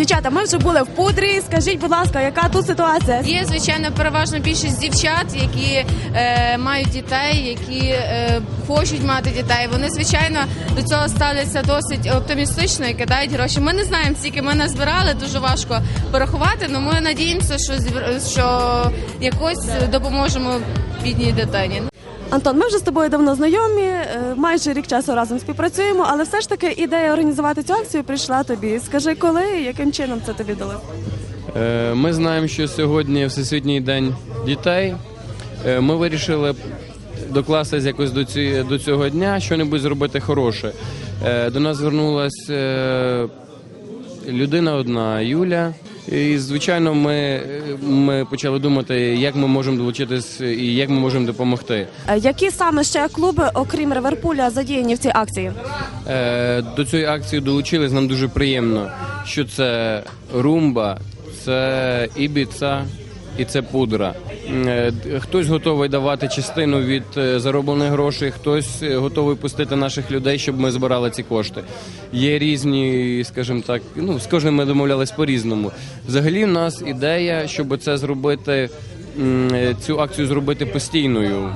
Дівчата, ми вже були в пудрі. Скажіть, будь ласка, яка тут ситуація? Є звичайно переважно більшість дівчат, які е, мають дітей, які е, хочуть мати дітей. Вони звичайно до цього ставляться досить оптимістично і кидають гроші. Ми не знаємо, скільки ми назбирали, дуже важко порахувати. але ми надіємося, що що якось допоможемо бідній дитині. Антон, ми вже з тобою давно знайомі, е, майже рік часу разом співпрацюємо, але все ж таки ідея організувати цю акцію прийшла тобі. Скажи, коли і яким чином це тобі дали? Е, Ми знаємо, що сьогодні Всесвітній день дітей. Е, Ми вирішили докластись якось до, ці, до цього дня, що-небудь зробити хороше. До нас звернулася людина одна, Юля. І, звичайно, ми, ми почали думати, як ми можемо долучитись і як ми можемо допомогти. Е, Які саме ще клуби, окрім Реверпуля, задіяні в цій акції? Е, До цієї акції долучились. Нам дуже приємно, що це румба, це ібіца і це пудра. Е, Хтось готовий давати частину від е, зароблених грошей, хтось е, готовий пустити наших людей, щоб ми збирали ці кошти. Є різні, скажімо так, ну з кожним ми домовлялись по-різному. Взагалі, в нас ідея, щоб це зробити. Цю акцію зробити постійною,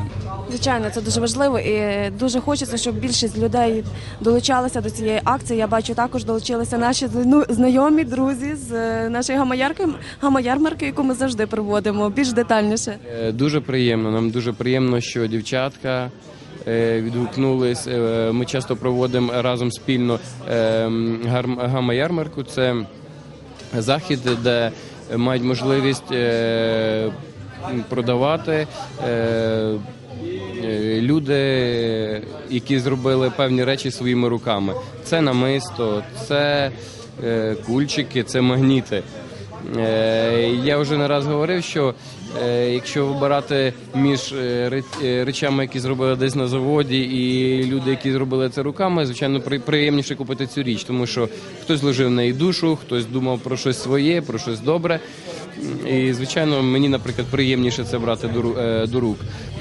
Звичайно, це дуже важливо і дуже хочеться, щоб більшість людей долучалися до цієї акції. Я бачу, також долучилися наші ну, знайомі, друзі з е, нашої гамаярки, гамаярмарки, яку ми завжди проводимо. Більш детальніше. Е, Дуже приємно. Нам дуже приємно, що дівчатка е, відгукнулись. Ми часто проводимо разом спільно гамма-ярмарку. Це захід, де мають можливість продавати. Люди, які зробили певні речі своїми руками, це намисто, це е, кульчики, це магніти. Е, Я вже не раз говорив, що е, якщо вибирати між ре- речами, які зробили десь на заводі, і люди, які зробили це руками, звичайно, при- приємніше купити цю річ, тому що хтось вложив в неї душу, хтось думав про щось своє, про щось добре. І звичайно, мені, наприклад, приємніше це брати до рук.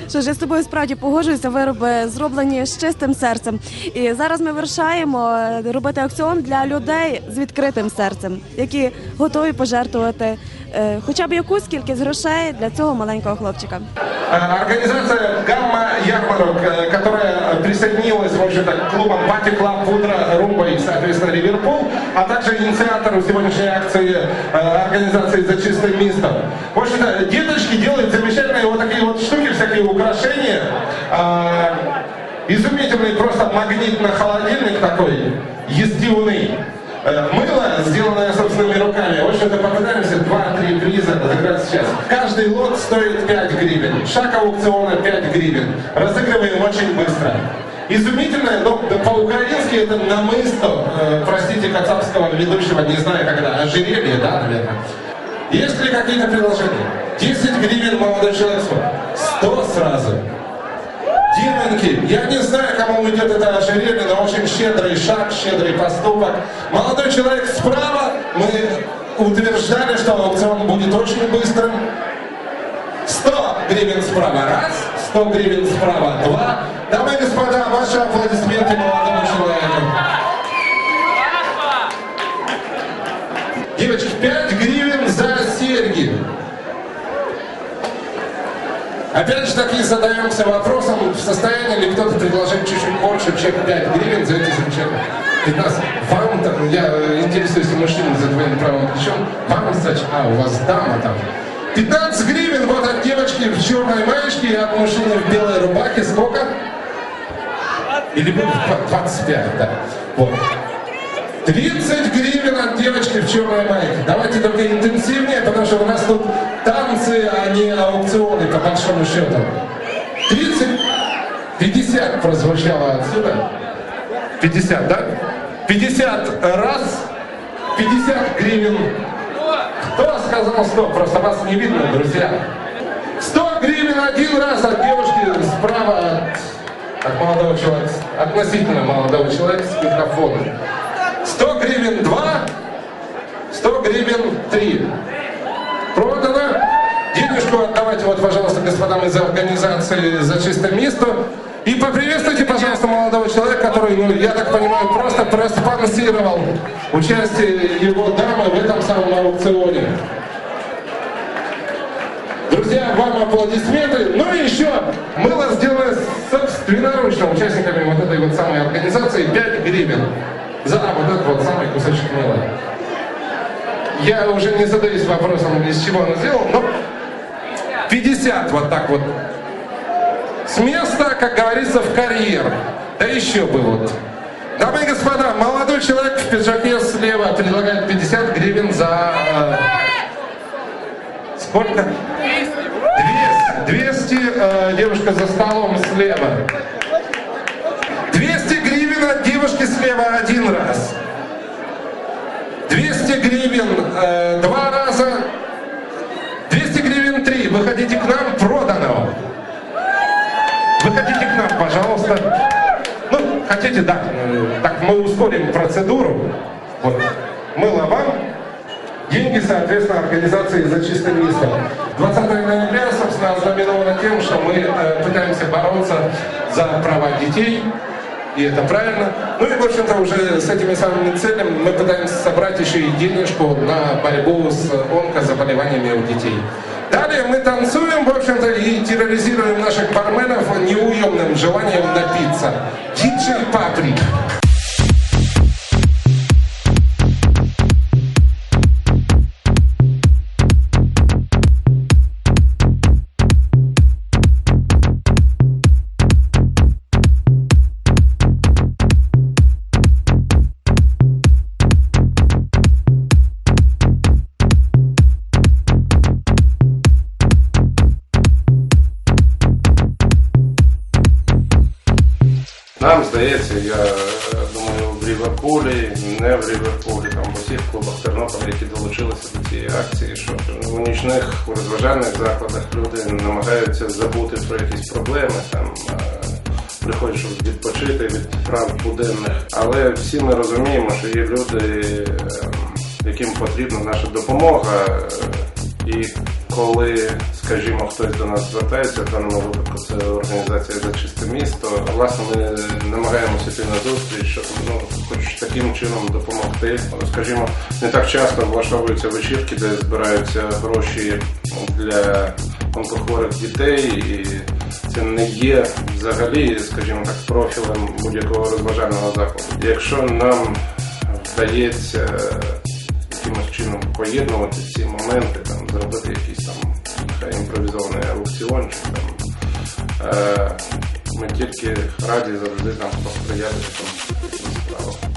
Що ж, я з тобою справді погоджуюся. Вироби зроблені з чистим серцем. І зараз ми вирішаємо е, робити аукціон для людей з відкритим серцем, які готові пожертвувати е, хоча б якусь кількість грошей для цього маленького хлопчика. Э, Организация «Гамма Ярмарок», э, которая присоединилась, в общем-то, к клубам «Пати Клаб», «Пудра», «Румба» и, соответственно, «Ливерпул», а также инициатору сегодняшней акции э, организации «За чистым местом». В общем-то, деточки делают замечательные вот такие всякие украшения. А, Изумительный просто магнит на холодильник такой, ездивный. Э, Мыло, сделанное собственными руками. В общем-то, попытаемся 2-3 приза разыграть сейчас. Каждый лот стоит 5 гривен. Шаг аукциона 5 гривен. Разыгрываем очень быстро. Изумительное, но по-украински это намысто, э, простите, кацапского ведущего, не знаю когда, ожерелье, да, наверное. Есть ли какие-то предложения? 10 гривен молодой человек. 100 сразу. Димоньки, я не знаю, кому уйдет это ожерелье, но очень щедрый шаг, щедрый поступок. Молодой человек справа, мы утверждали, что аукцион будет очень быстрым. 100 гривен справа раз, 100 гривен справа два. Дамы и господа, ваши аплодисменты молодому человеку. Опять же таки задаемся вопросом, в состоянии ли кто-то предложить чуть-чуть больше, чем 5 гривен за эти замечательные 15. Вам там, я интересуюсь у мужчин за двоим правым плечом, вам зачем? А, у вас дама там. 15 гривен вот от девочки в черной маечке и от мужчины в белой рубахе. Сколько? Или будет 25, да. Вот. 30 гривен от девочки в черной майке. Давайте только интенсивнее, потому что у нас тут танцы, а не аукционы, по большому счету. 30, 50 прозвучало отсюда. 50, да? 50 раз, 50 гривен. Кто сказал 100? Просто вас не видно, друзья. 100 гривен один раз от девушки справа от, от молодого человека, относительно молодого человека с микрофоном. 100 гривен 2, 100 гривен 3. Продано. Денежку отдавайте, вот, пожалуйста, господам из организации «За чистое место». И поприветствуйте, пожалуйста, молодого человека, который, ну, я так понимаю, просто проспонсировал участие его дамы в этом самом аукционе. Друзья, вам аплодисменты. Ну и еще мыло сделано собственноручно участниками вот этой вот самой организации 5 гривен за вот этот вот самый кусочек мыла. Я уже не задаюсь вопросом, из чего он сделал, но 50 вот так вот. С места, как говорится, в карьер. Да еще бы вот. Дамы и господа, молодой человек в пиджаке слева предлагает 50 гривен за... э, Сколько? 200. 200 э, девушка за столом слева. 200 гривен от девушки слева один раз. 200 гривен э, два раза. 200 гривен три. Выходите к нам, продано. Выходите к нам, пожалуйста. Ну, хотите, да. э, Так мы ускорим процедуру. Вот. Мыло вам. Деньги, соответственно, организации «За чистым листом». 20 ноября, собственно, ознаменовано тем, что мы э, пытаемся бороться за права детей, и это правильно. Ну и, в общем-то, уже с этими самыми целями мы пытаемся собрать еще и денежку на борьбу с онкозаболеваниями у детей. Далее мы танцуем, в общем-то, и терроризируем наших барменов неуемным желанием напиться. Диджей Патрик. Нам здається, я е, думаю, в Ліверпулі, не в Ліверпулі, там в усіх клубах Тернополя, які долучилися до цієї акції, що у нічних розважальних закладах люди намагаються забути про якісь проблеми, там е, приходять, щоб відпочити від прав буденних. Але всі ми розуміємо, що є люди, е, яким потрібна наша допомога. е, І коли, скажімо, хтось до нас звертається, в даному випадку це організація за чисте місто. Власне, ми намагаємося йти на зустріч, щоб ну, хоч таким чином допомогти. Скажімо, не так часто влаштовуються вечірки, де збираються гроші для онкохворих дітей, і це не є взагалі, скажімо так, профілем будь-якого розважального закладу. Якщо нам вдається чином поєднувати ці моменти, там, зробити якийсь там хай імпровізований аукціончик. Там. Е, ми тільки раді завжди там посприяти там справам.